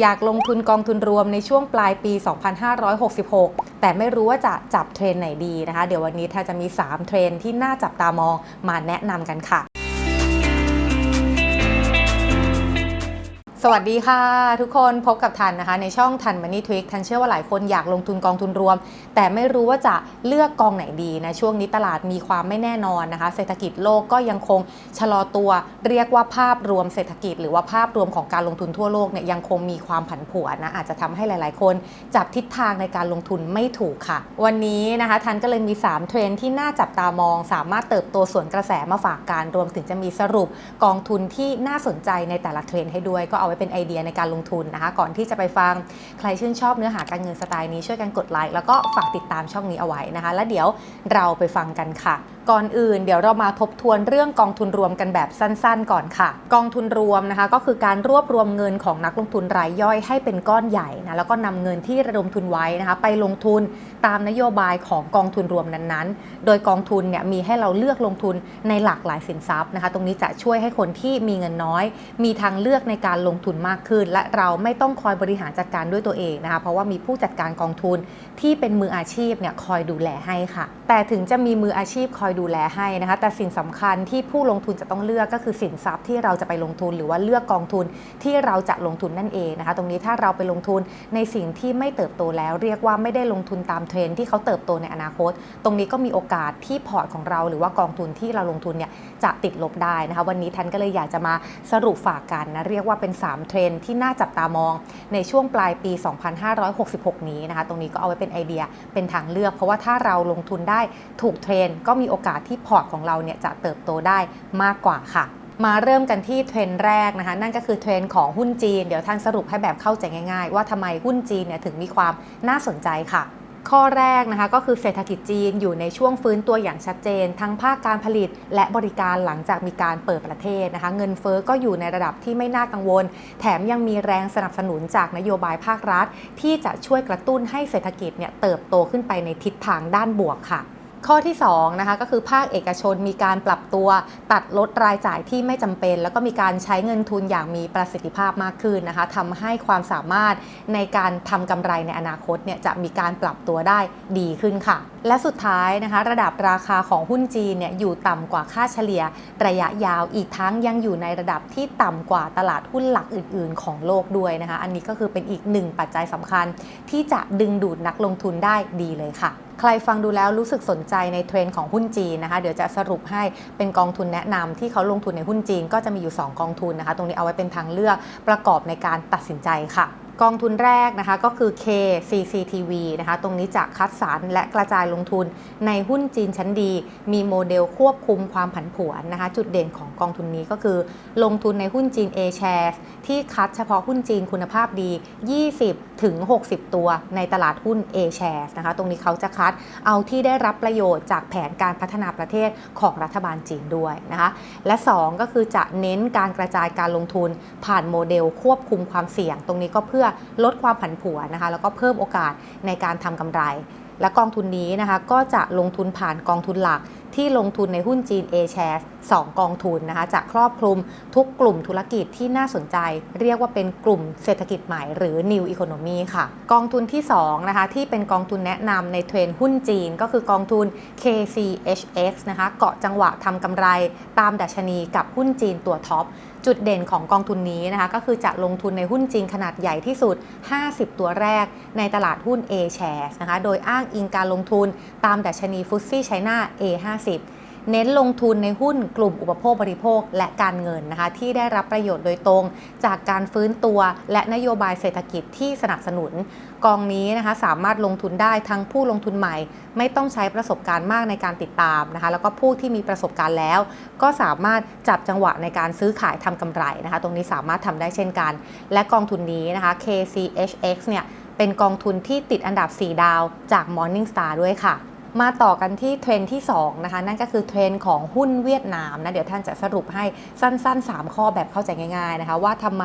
อยากลงทุนกองทุนรวมในช่วงปลายปี 2566 แต่ไม่รู้ว่าจะจับเทรนไหนดีนะคะ เดี๋ยววันนี้แทจะมี 3 เทรนที่น่าจับตามองมาแนะนำกันค่ะ สวัสดีค่ะ ทุกคนพบกับทันนะคะ ในช่องทันมันนี่ทวิกทันเชื่อว่าหลายคนอยากลงทุนกองทุนรวม แต่ไม่รู้ว่าจะเลือกกองไหนดีนะ ช่วงนี้ตลาดมีความไม่แน่นอนนะคะ เศรษฐกิจโลกก็ยังคงชะลอตัว เรียกว่าภาพรวมเศรษฐกิจ หรือว่าภาพรวมของการลงทุนทั่วโลกเนี่ยยังคงมีความผันผวนนะอาจจะทำให้หลาย ๆ คนจับทิศทางในการลงทุนไม่ถูกค่ะ วันนี้นะคะทันก็เลยมี 3 เทรนที่น่าจับตามอง สามารถเติบโตสวนกระแสมาฝากการรวมถึงจะมีสรุปกองทุนที่น่าสนใจในแต่ละเทรนให้ด้วยก็เอาไว้เป็นไอเดียในการลงทุนนะคะ ก่อนที่จะไปฟังใครชื่นชอบเนื้อหาการเงินสไตล์นี้ช่วยกันกดไลค์แล้วก็ฝากติดตามช่องนี้เอาไว้นะคะ แล้วเดี๋ยวเราไปฟังกันค่ะ ก่อนอื่น เดี๋ยวเรามาทบทวนเรื่องกองทุนรวมกันแบบสั้น ๆ ก่อนค่ะ กองทุนรวมนะคะ ก็คือการรวบรวมเงินของนักลงทุนรายย่อยให้เป็นก้อนใหญ่นะแล้วก็นำเงินที่ระดมทุนไว้นะคะ ไปลงทุนตามนโยบายของกองทุนรวมนั้นๆ โดยกองทุนเนี่ยมีให้เราเลือกลงทุนในหลากหลายสินทรัพย์นะคะ ตรงนี้จะช่วยให้คนที่มีเงินน้อย มีทางเลือกในการลงทุนมากขึ้น และเราไม่ต้องคอยบริหารจัดการด้วยตัวเองนะคะเพราะว่ามีผู้จัดการกองทุนที่เป็นมืออาชีพเนี่ยคอยดูแลให้ค่ะ แต่ถึงจะมีมืออาชีพคอยดูแลให้นะคะ แต่สิ่งสำคัญที่ผู้ลงทุนจะต้องเลือกก็คือสินทรัพย์ที่เราจะไปลงทุนหรือว่าเลือกกองทุนที่เราจะลงทุนนั่นเองนะคะ ตรงนี้ถ้าเราไปลงทุนในสิ่งที่ไม่เติบโตแล้ว เรียกว่าไม่ได้ลงทุนตามเทรนที่เขาเติบโตในอนาคต ตรงนี้ก็มีโอกาสที่พอร์ตของเรา หรือว่ากองทุนที่เราลงทุนเนี่ยจะติดลบได้นะคะ วันนี้ทันก็เลยอยากจะมาสรุปฝากกันนะเรียกว่าเป็น3 เทรนที่น่าจับตามองในช่วงปลายปี 2566 นี้นะคะตรงนี้ก็เอาไว้เป็นไอเดียเป็นทางเลือก เพราะว่าถ้าเราลงทุนได้ถูกเทรนก็มีโอกาสที่พอร์ตของเราเนี่ยจะเติบโตได้มากกว่าค่ะมาเริ่มกันที่เทรนด์แรกนะคะ นั่นก็คือเทรนด์ของหุ้นจีน เดี๋ยวท่านสรุปให้แบบเข้าใจง่ายๆ ว่าทำไมหุ้นจีนเนี่ยถึงมีความน่าสนใจค่ะ ข้อแรกนะคะก็คือเศรษฐกิจจีนอยู่ในช่วงฟื้นตัวอย่างชัดเจน ทั้งภาคการผลิตและบริการหลังจากมีการเปิดประเทศนะคะเงินเฟอ้อก็อยู่ในระดับที่ไม่น่ากังวล แถมยังมีแรงสนับสนุนจากนโยบายภาครัฐ ที่จะช่วยกระตุ้นให้เศรษฐกิจเนี่ยเติบโตขึ้นไปในทิศทางด้านบวกค่ะ ข้อที่2นะคะก็คือภาคเอกชนมีการปรับตัวตัดลดรายจ่ายที่ไม่จำเป็น แล้วก็มีการใช้เงินทุนอย่างมีประสิทธิภาพมากขึ้นนะคะทำให้ความสามารถในการทำกำไรในอนาคตเนี่ยจะมีการปรับตัวได้ดีขึ้นค่ะ และสุดท้ายนะคะระดับราคาของหุ้นจีนเนี่ยอยู่ต่ำกว่าค่าเฉลี่ยระยะยาวอีกทั้งยังอยู่ในระดับที่ต่ำกว่าตลาดหุ้นหลักอื่น ๆ ของโลกด้วยนะคะ อันนี้ก็คือเป็นอีกหนึ่งปัจจัยสำคัญที่จะดึงดูดนักลงทุนได้ดีเลยค่ะ ใครฟังดูแล้วรู้สึกสนใจในเทรนด์ของหุ้นจีนนะคะ เดี๋ยวจะสรุปให้เป็นกองทุนแนะนำที่เขาลงทุนในหุ้นจีนก็จะมีอยู่ 2 กองทุนนะคะ ตรงนี้เอาไว้เป็นทางเลือกประกอบในการตัดสินใจค่ะ กองทุนแรกนะคะก็คือ KCCTV นะคะตรงนี้จะคัดสรรและกระจายลงทุนในหุ้นจีนชั้นดี มีโมเดลควบคุมความผันผวนนะคะจุดเด่นของกองทุนนี้ก็คือ ลงทุนในหุ้นจีน A shares ที่คัดเฉพาะหุ้นจีนคุณภาพดี 20 ถึง 60 ตัวในตลาดหุ้น A shares นะคะตรงนี้เขาจะคัดเอาที่ได้รับประโยชน์จากแผนการพัฒนาประเทศของรัฐบาลจีนด้วยนะคะและ 2 ก็คือจะเน้นการกระจายการลงทุนผ่านโมเดลควบคุมความเสี่ยง ตรงนี้ก็เพื่อลดความผันผวนนะคะ แล้วก็เพิ่มโอกาสในการทำกำไร และกองทุนนี้นะคะ ก็จะลงทุนผ่านกองทุนหลักที่ลงทุนในหุ้นจีน A shares 2 กองทุนนะคะจะครอบคลุมทุกกลุ่มธุรกิจที่น่าสนใจ เรียกว่าเป็นกลุ่มเศรษฐกิจใหม่หรือ New Economy ค่ะ กองทุนที่2นะคะที่เป็นกองทุนแนะนำในเทรนหุ้นจีน ก็คือกองทุน KCHX นะคะเกาะจังหวะทำกำไรตามดัชนีกับหุ้นจีนตัวท็อป จุดเด่นของกองทุนนี้นะคะก็คือจะลงทุนในหุ้นจริงขนาดใหญ่ที่สุด 50 ตัวแรกในตลาดหุ้น A shares นะคะ โดยอ้างอิงการลงทุนตามดัชนีฟุตซี่ไชน่า A50 เน้นลงทุนในหุ้นกลุ่มอุปโภคบริโภคและการเงินนะคะ ที่ได้รับประโยชน์โดยตรง จากการฟื้นตัว และนโยบายเศรษฐกิจที่สนับสนุน กองนี้นะคะสามารถลงทุนได้ทั้งผู้ลงทุนใหม่ ไม่ต้องใช้ประสบการณ์มากในการติดตามนะคะ แล้วก็ผู้ที่มีประสบการณ์แล้ว ก็สามารถจับจังหวะในการซื้อขายทำกำไรนะคะ ตรงนี้สามารถทำได้เช่นกัน และกองทุนนี้นะคะ KCHX เนี่ยเป็นกองทุนที่ติดอันดับ 4 ดาวจาก Morningstar ด้วยค่ะ มาต่อกันที่เทรนที่2นะคะนั่นก็คือเทรนของหุ้นเวียดนามนะเดี๋ยวท่านจะสรุปให้สั้น ๆ 3 ข้อแบบเข้าใจง่ายๆนะคะว่าทำไม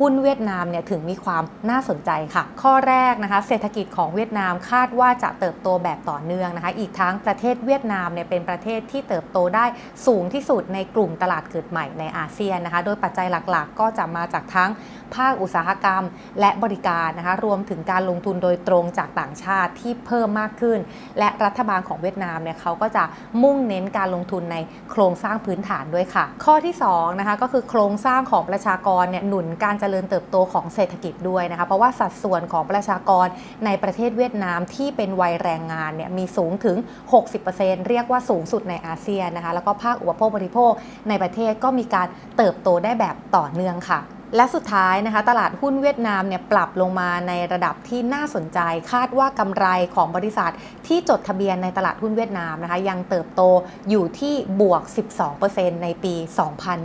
หุ้นเวียดนามเนี่ยถึงมีความน่าสนใจค่ะ ข้อแรกนะคะเศรษฐกิจของเวียดนามคาดว่าจะเติบโตแบบต่อเนื่องนะคะ อีกทั้งประเทศเวียดนามเนี่ยเป็นประเทศที่เติบโตได้สูงที่สุดในกลุ่มตลาดเกิดใหม่ในอาเซียนนะคะ โดยปัจจัยหลักๆ ก็จะมาจากทั้งภาคอุตสาหกรรมและบริการนะคะรวมถึงการลงทุนโดยตรงจากต่างชาติที่เพิ่มมากขึ้น และรัฐบาลของเวียดนามเนี่ยเขาก็จะมุ่งเน้นการลงทุนในโครงสร้างพื้นฐานด้วยค่ะ ข้อที่2นะคะก็คือโครงสร้างของประชากรเนี่ยหนุนการเจริญเติบโตของเศรษฐกิจด้วยนะคะเพราะว่าสัดส่วนของประชากรในประเทศเวียดนามที่เป็นวัยแรงงานเนี่ยมีสูงถึง 60%เรียกว่าสูงสุดในอาเซียนนะคะแล้วก็ภาคอุปโภคบริโภคในประเทศก็มีการเติบโตได้แบบต่อเนื่องค่ะ และสุดท้ายนะคะตลาดหุ้นเวียดนามเนี่ยปรับลงมาในระดับที่น่าสนใจ คาดว่ากำไรของบริษัทที่จดทะเบียนในตลาดหุ้นเวียดนามนะคะยังเติบโตอยู่ที่บวก 12%ในปี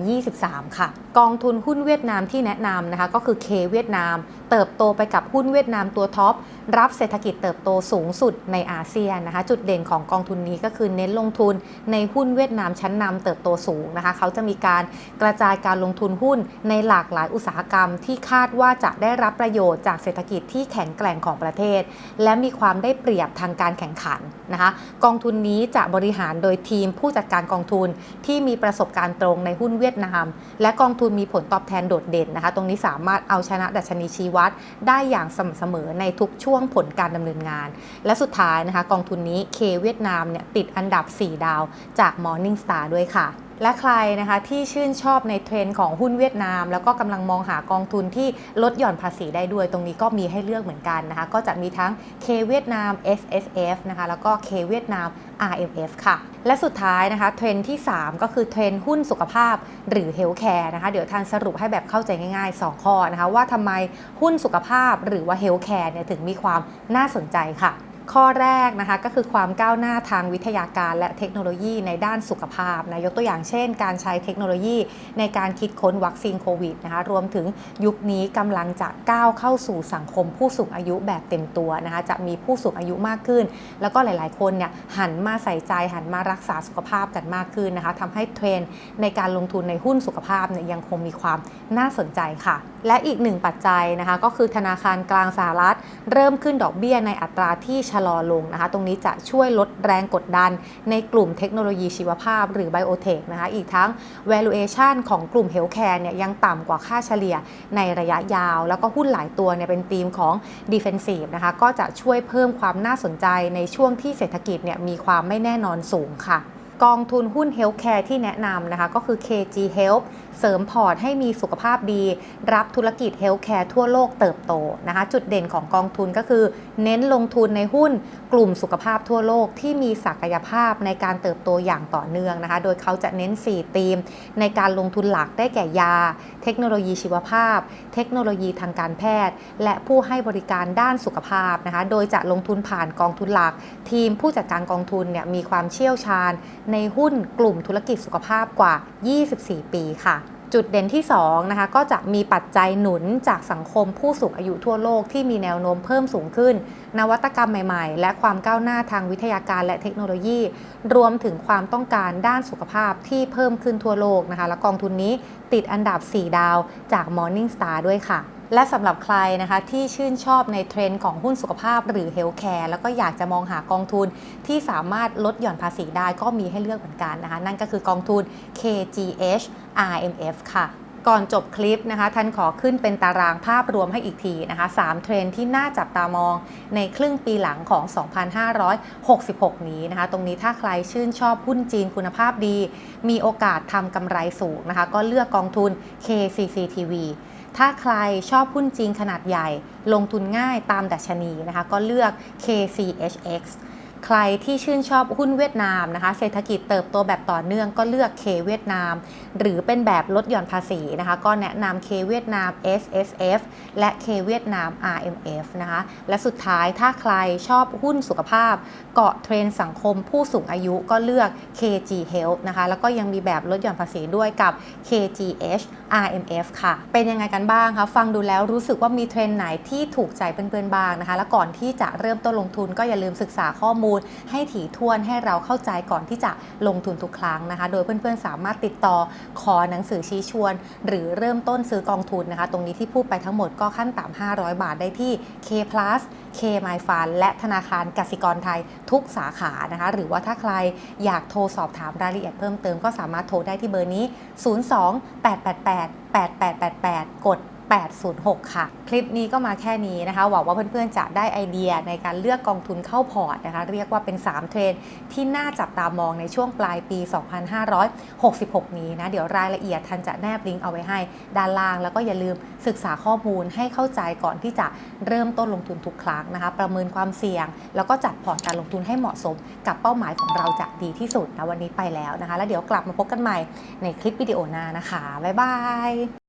2023 ค่ะ กองทุนหุ้นเวียดนามที่แนะนำนะคะก็คือ K เวียดนาม เติบโตไปกับหุ้นเวียดนามตัวท็อป รับเศรษฐกิจเติบโตสูงสุดในอาเซียนนะคะจุดเด่นของกองทุนนี้ก็คือเน้นลงทุนในหุ้นเวียดนามชั้นนำเติบโตสูงนะคะเขาจะมีการกระจายการลงทุนหุ้นในหลากหลายอุตสาหกรรมที่คาดว่าจะได้รับประโยชน์จากเศรษฐกิจที่แข็งแกร่งของประเทศ และมีความได้เปรียบทางการแข่งขันนะคะกองทุนนี้จะบริหารโดยทีมผู้จัดการกองทุนที่มีประสบการณ์ตรงในหุ้นเวียดนาม และกองทุนมีผลตอบแทนโดดเด่นนะคะตรงนี้สามารถเอาชนะดัชนีชี้วัดได้อย่างสม่ำเสมอในทุกช่วงผลการดำเนินงาน และสุดท้ายนะคะกองทุนนี้เคเวียดนามเนี่ยติดอันดับ 4 ดาวจาก Morning Star ด้วยค่ะ และใครนะคะที่ชื่นชอบในเทรนด์ของหุ้นเวียดนาม แล้วก็กำลังมองหากองทุนที่ลดหย่อนภาษีได้ด้วย ตรงนี้ก็มีให้เลือกเหมือนกันนะคะ ก็จะมีทั้ง K เวียดนาม SSF นะคะแล้วก็ K เวียดนาม RMF ค่ะ และสุดท้ายนะคะเทรนที่ 3 ก็คือเทรนหุ้นสุขภาพหรือ Healthcare นะคะ เดี๋ยวท่านสรุปให้แบบเข้าใจง่าย ๆ 2 ข้อนะคะ ว่าทำไมหุ้นสุขภาพหรือว่า Healthcare เนี่ยถึงมีความน่าสนใจค่ะ ข้อแรกนะคะก็คือความก้าวหน้าทางวิทยาการและเทคโนโลยีในด้านสุขภาพนะยกตัวอย่างเช่น การใช้เทคโนโลยีในการคิดค้นวัคซีนโควิดนะคะรวมถึงยุคนี้กำลังจะก้าวเข้าสู่สังคมผู้สูงอายุแบบเต็มตัวนะคะจะมีผู้สูงอายุมากขึ้น แล้วก็หลาย ๆ คนเนี่ยหันมาใส่ใจหันมารักษาสุขภาพกันมากขึ้นนะคะทำให้เทรนในการลงทุนในหุ้นสุขภาพเนี่ยยังคงมีความน่าสนใจค่ะ และอีกหนึ่งปัจจัยนะคะก็คือธนาคารกลางสหรัฐ เริ่มขึ้นดอกเบี้ยในอัตราที่ชะลอลงนะคะ ตรงนี้จะช่วยลดแรงกดดันในกลุ่มเทคโนโลยีชีวภาพหรือไบโอเทคนะคะ อีกทั้ง valuation ของกลุ่มเฮลท์แคร์เนี่ยยังต่ำกว่าค่าเฉลี่ยในระยะยาว แล้วก็หุ้นหลายตัวเนี่ยเป็นธีมของ defensive นะคะ ก็จะช่วยเพิ่มความน่าสนใจในช่วงที่เศรษฐกิจเนี่ยมีความไม่แน่นอนสูงค่ะ กองทุนหุ้น Healthcare ที่แนะนำนะคะ ก็คือ KG Health เสริมพอร์ตให้มีสุขภาพดี รับธุรกิจ Healthcare ทั่วโลกเติบโตนะคะ จุดเด่นของกองทุนก็คือ เน้นลงทุนในหุ้นกลุ่มสุขภาพทั่วโลกที่มีศักยภาพในการเติบโตอย่างต่อเนื่องนะคะ โดยเขาจะเน้น 4 ธีม ในการลงทุนหลักได้แก่ยา เทคโนโลยีชีวภาพ เทคโนโลยีทางการแพทย์ และผู้ให้บริการด้านสุขภาพนะคะ โดยจะลงทุนผ่านกองทุนหลัก ทีมผู้จัดการกองทุนเนี่ยมีความเชี่ยวชาญในหุ้นกลุ่มธุรกิจสุขภาพกว่า 24 ปีค่ะจุดเด่นที่2นะคะก็จะมีปัจจัยหนุนจากสังคมผู้สูงอายุทั่วโลกที่มีแนวโน้มเพิ่มสูงขึ้น นวัตกรรมใหม่ๆ และความก้าวหน้าทางวิทยาการและเทคโนโลยี รวมถึงความต้องการด้านสุขภาพที่เพิ่มขึ้นทั่วโลกนะคะและกองทุนนี้ติดอันดับ 4 ดาวจาก Morning Star ด้วยค่ะ และสำหรับใครนะคะที่ชื่นชอบในเทรนด์ของหุ้นสุขภาพหรือ Healthcare แล้วก็อยากจะมองหากองทุนที่สามารถลดหย่อนภาษีได้ก็มีให้เลือกเหมือนกันนะคะ นั่นก็คือกองทุน KGH RMF ค่ะก่อนจบคลิปนะคะท่านขอขึ้นเป็นตารางภาพรวมให้อีกทีนะคะ3เทรนด์ที่น่าจับตามองในครึ่งปีหลังของ 2566 นี้นะคะ ตรงนี้ถ้าใครชื่นชอบหุ้นจีนคุณภาพดี มีโอกาสทำกำไรสูงนะคะ ก็เลือกกองทุน KCCTV ถ้าใครชอบหุ้นจีนขนาดใหญ่ ลงทุนง่ายตามดัชนีนะคะ ก็เลือก KCHX ใครที่ชื่นชอบหุ้นเวียดนามนะคะ เศรษฐกิจเติบโตแบบต่อเนื่องก็เลือก K เวียดนาม หรือเป็นแบบลดหย่อนภาษีนะคะ ก็แนะนำ K เวียดนาม SSF และ K เวียดนาม RMF นะคะ และสุดท้ายถ้าใครชอบหุ้นสุขภาพ เกาะเทรนสังคมผู้สูงอายุก็เลือก KG Health นะคะ แล้วก็ยังมีแบบลดหย่อนภาษีด้วยกับ KGH RMF ค่ะ เป็นยังไงกันบ้างคะ ฟังดูแล้วรู้สึกว่ามีเทรนไหนที่ถูกใจเพื่อนๆบ้างนะคะ แล้วก่อนที่จะเริ่มต้นลงทุนก็อย่าลืมศึกษาข้อมูลมูล ให้ถี่ถ้วนให้เราเข้าใจก่อนที่จะลงทุนทุกครั้งนะคะ โดยเพื่อนๆสามารถติดต่อขอหนังสือชี้ชวน หรือเริ่มต้นซื้อกองทุนนะคะ ตรงนี้ที่พูดไปทั้งหมดก็ขั้นต่ำ500 บาทได้ที่ K Plus K My Fund และธนาคารกสิกรไทยทุกสาขานะคะ หรือว่าถ้าใครอยากโทรสอบถามรายละเอียดเพิ่มเติมก็สามารถโทรได้ที่เบอร์นี้ 02 888 8888 กด 806 ค่ะ คลิปนี้ก็มาแค่นี้นะคะ หวังว่าเพื่อนๆจะได้ไอเดียในการเลือกกองทุนเข้าพอร์ตนะคะ เรียกว่าเป็น 3 เทรนที่น่าจับตามองในช่วงปลายปี 2566 นี้นะ เดี๋ยวรายละเอียดทันจะแนบลิงก์เอาไว้ให้ด้านล่าง แล้วก็อย่าลืมศึกษาข้อมูลให้เข้าใจก่อนที่จะเริ่มต้นลงทุนทุกครั้งนะคะ ประเมินความเสี่ยง แล้วก็จัดพอร์ตการลงทุนให้เหมาะสม กับเป้าหมายของเราจะดีที่สุดนะวันนี้ไปแล้วนะคะ แล้วเดี๋ยวกลับมาพบกันใหม่ในคลิปวิดีโอหน้านะคะบ๊ายบาย